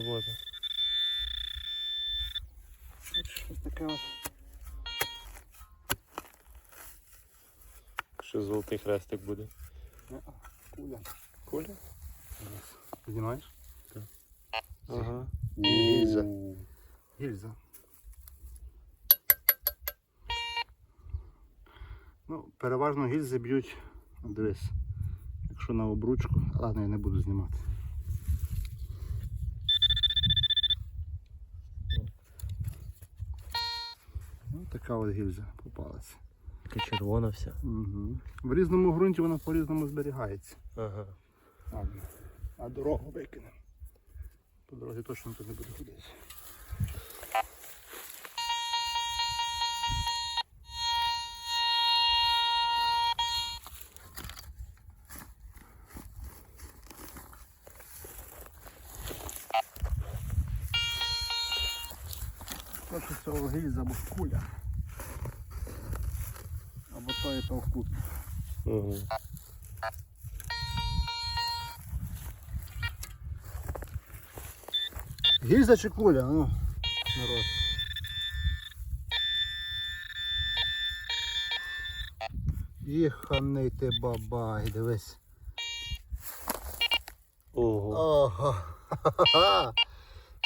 Бути. Щось таке от. Що золотий хрестик буде. Не-а, Куля. Куля? Знімаєш? Ага. Гільза. Гільза. Ну, переважно гільзи б'ють, дивись, якщо на обручку, ладно, я не буду знімати. Така от гільза попалася. Така червона вся. Угу. В різному ґрунті вона по-різному зберігається. Ага. Ладно. А дорогу викинемо. По дорозі точно тут не буде ходити. Хоче цього гільза або куля. Або то і. Угу. Гільза чи куля? Ну, народ. Їханий ти бабай, дивись. Ого. Ого.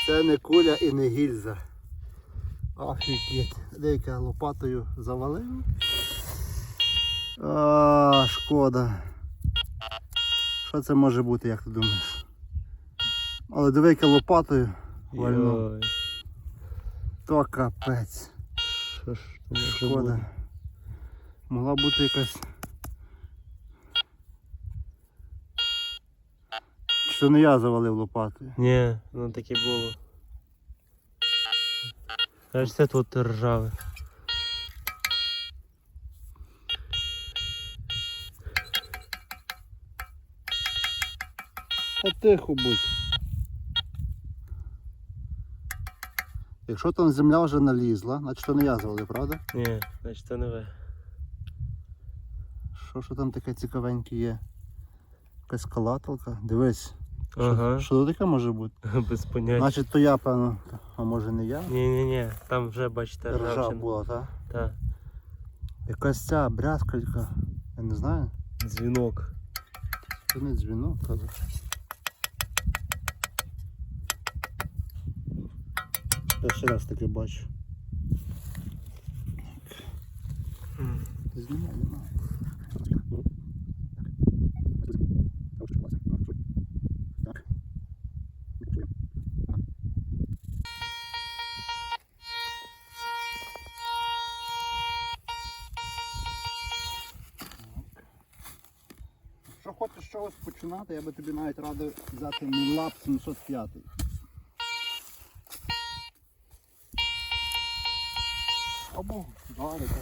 Це не куля і не гільза. Офігеть. Деяка лопатою завалив. А, шкода. Що це може бути, як ти думаєш? Але дивейка лопатою вальнув. То капець. Що ж може Шкода. бути? Могла бути якась. Чи то не я завалив лопатою? Ні, ну таке було. Аж це тут ржаве. А тихо будь. Якщо там земля вже налізла, значить то не я завалив, правда? Ні, значить це не ви. Що що там таке цікавеньке є? Якась калаталка. Дивись. Ага. Що то таке може бути? Без поняття. Значить то я, певно, а може не я? Ні, ні, ні, там вже бачите Ржа ржавчина. була, так? Так. Якась ця брязкалька. Я не знаю. Дзвінок. Це не дзвінок, але. Ще раз таке бачу. Знімай, знімай. Якщо хочеш чогось починати, я би тобі навіть радив взяти Мінлаб 705. Дарика.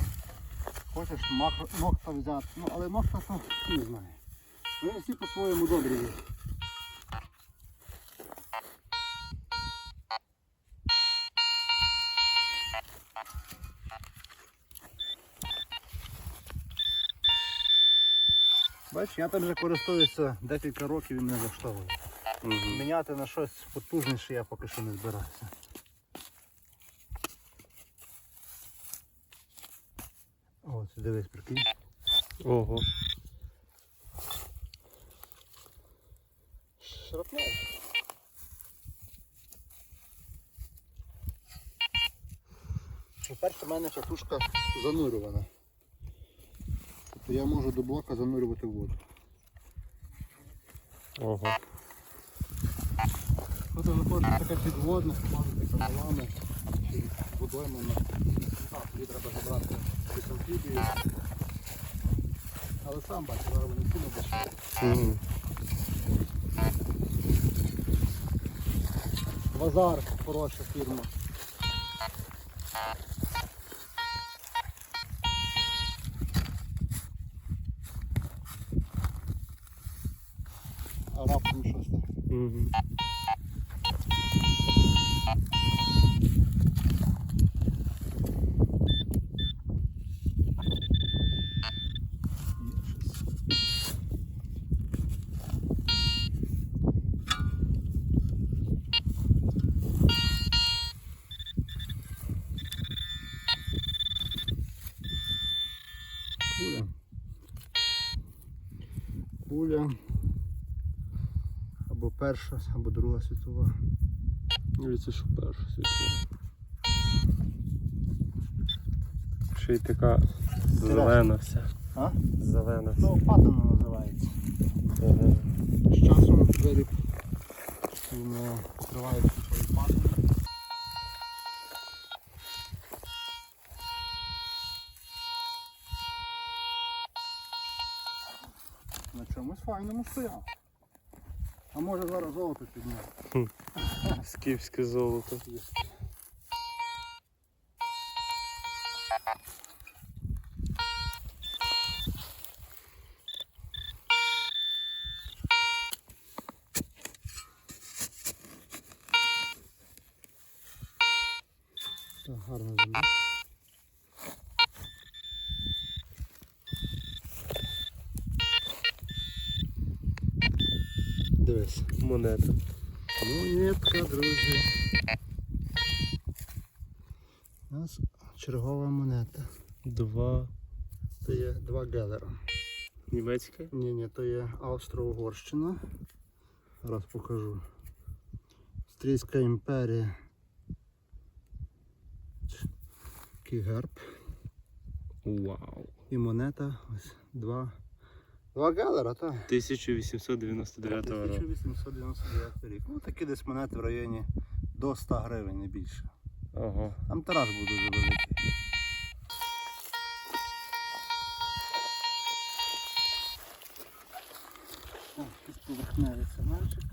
Хочеш ногта взяти. Ну, але ногта то не знаю. Вони всі по-своєму добрі є. Бачиш, я там вже користуюся декілька років і мене влаштовує. Міняти на щось потужніше я поки що не збираюся. Ось, дивись, прикинь. Ого. Шрапнель. По-перше, в мене катушка занурювана. Тобто я можу до блока занурювати воду. Ого. Тут виходить така підводна, можете каналами чи водоймами. Тоді треба забрати якусь амфібію. Але сам бачу, зараз вони не Угу. Базар, хороша фірма. А раптом щось так. Угу. Є щось. куля. Куля. Або перша, або друга світова. Дивіться, що перша світло. Ще й така зелена вся. А? Зелена вся. Ну, патина називається. Ага. З часом виріб такою патиною. На чомусь файному стояв. А може зараз золото підняти. Скіфське золото. Гарна земля. Дивись. Монета. Монетка, друзі. У нас чергова монета. Два. Це є два гелера. Німецьке. Ні, ні, то є Австро-Угорщина. Зараз покажу. Австрійська імперія. Такий герб. Вау. І монета. Ось два. Два галера, так. 1899 року. 1899 рік. Ну такі десь монети в районі до 100 гривень, не більше. Ага. Там тараж був дуже великий. Так, тут поверхневий цементик.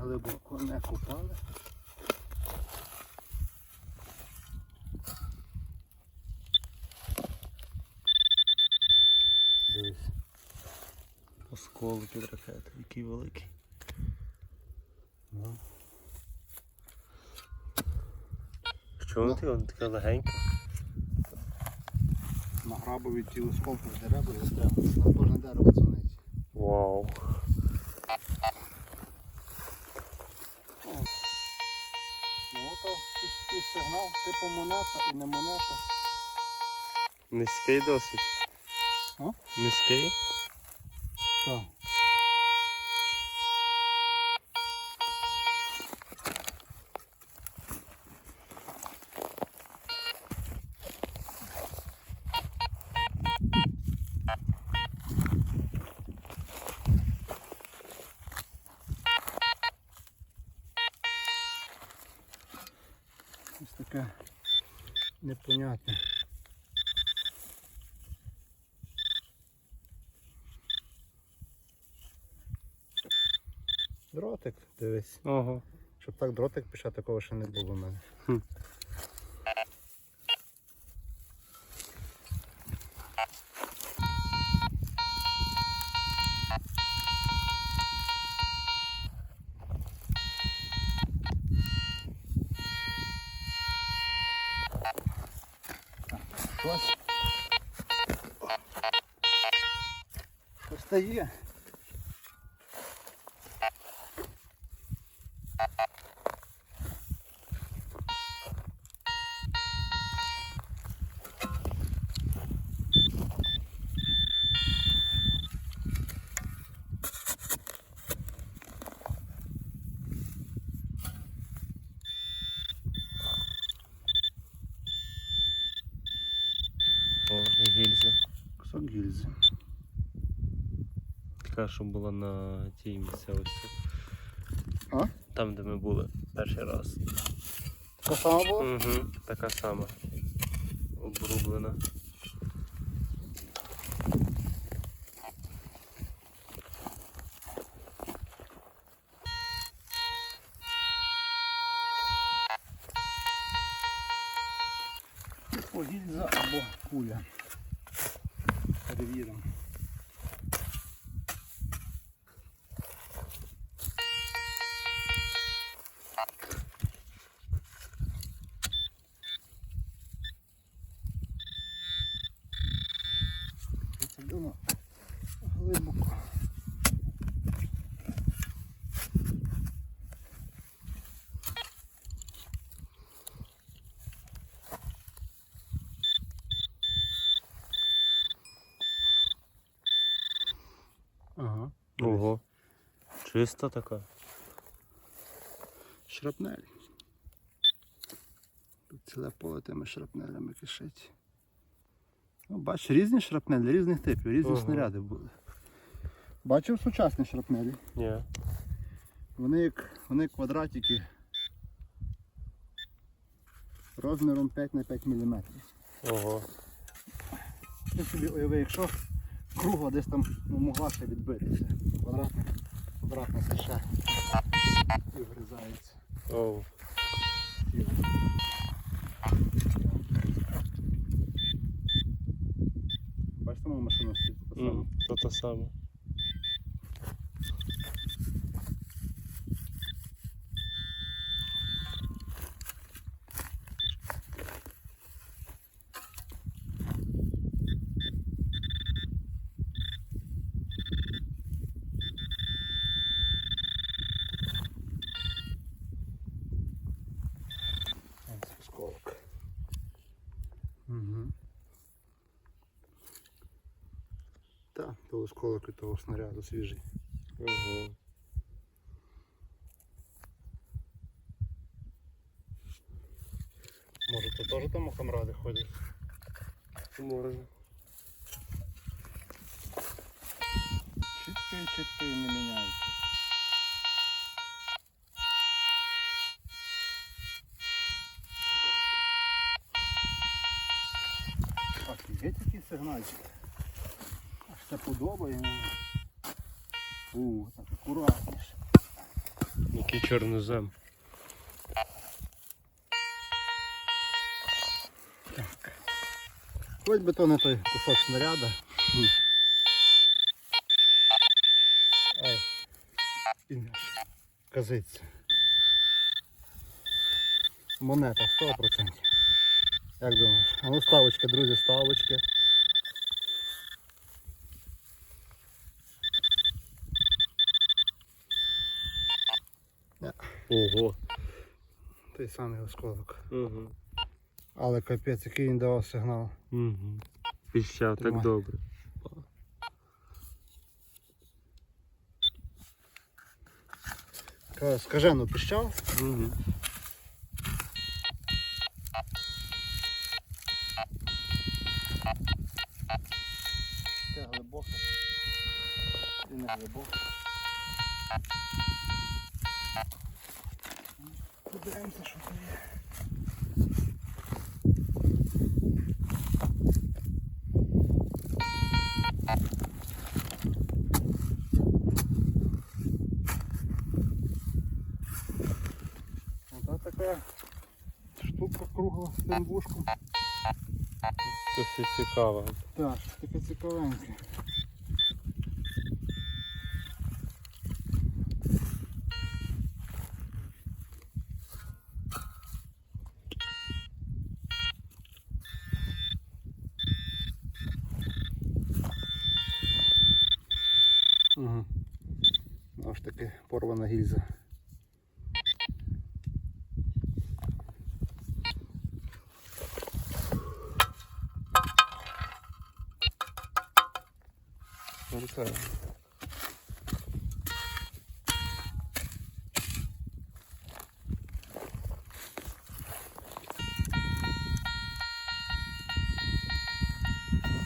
Глибоко не копали. Дивись. Осколки від ракети, який великий. Ну. Чому ти воно таке легеньке? На грабові ті осколки з дерева застрягли. На кожне дерево дзвонить. Вау. Сигнал, типу монета і не монета. Низький досить. А? Низький? Так. Ось таке непонятне. Дротик, дивись. Ага. Щоб так дротик пішов, такого ще не було в мене. Хм. О, і гільза. Кусок гільзи. Така, що була на тій місцевості. А? Там, де ми були перший раз. Така сама була? Угу. Така сама. Обрублена. Ага. Ого. Чиста така. Шрапнель. Тут ціле поле тими шрапнелями кишить. Ну, бач, різні шрапнелі, різних типів, різні Ага. снаряди були. Бачив сучасні шрапнелі. Ні. Вони як вони квадратики розміром 5 на 5 мм. Ого. Ти собі уяви, якщо кругла десь там ну, могла ще відбитися. Квадратна, квадратна це ще і вгризається. Оу. Бачите, мою машину стоїть така сама. М, То те саме. Ось осколок. Угу. Так, то осколок від того снаряду свіжий. Ого. Може то теж там камради ходять? Може. Чіткий, чіткий не міняється. Офігеть який сигнальчик. Це подобає. У, так акуратніше. Який чорнозем. Так. Хоч би то не той кусок снаряда. Ай. І наш. Казиться. Монета 100%. Як думаєш? А ну ставочки, друзі, ставочки. Ого. Той самий осколок. Угу. Але капець, який він давав сигнал. Угу. Піщав так Тримай. добре. Каже, Скажено піщав. Угу. Це глибоко. І не глибоко. Подивимося, що там є. Ота така штука кругла з тим вушком. Це все цікаво. Так, таке цікавеньке. Угу. Аж таки порвана гільза. Вертаю.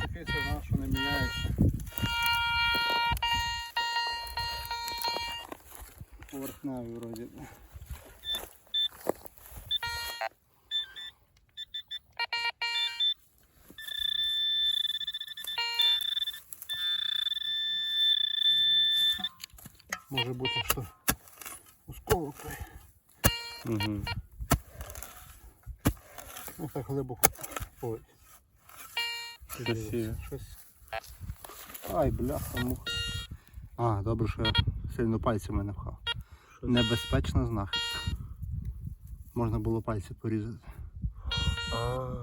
Такий сигнал, що не міняється. Поверхневий вроді. Може бути, що осколок той. Угу. Ну так глибоко. Ой. Красиво. Щось. Ай, бляха, муха. А, добре, що я сильно пальцями не пхав. Що Небезпечна знахідка. Можна було пальці порізати. А,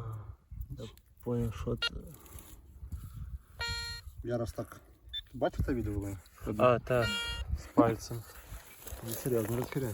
я поняв, що це. Я раз так Бачив це відео, А, так, пальцем. Не серьезно, розхиляй.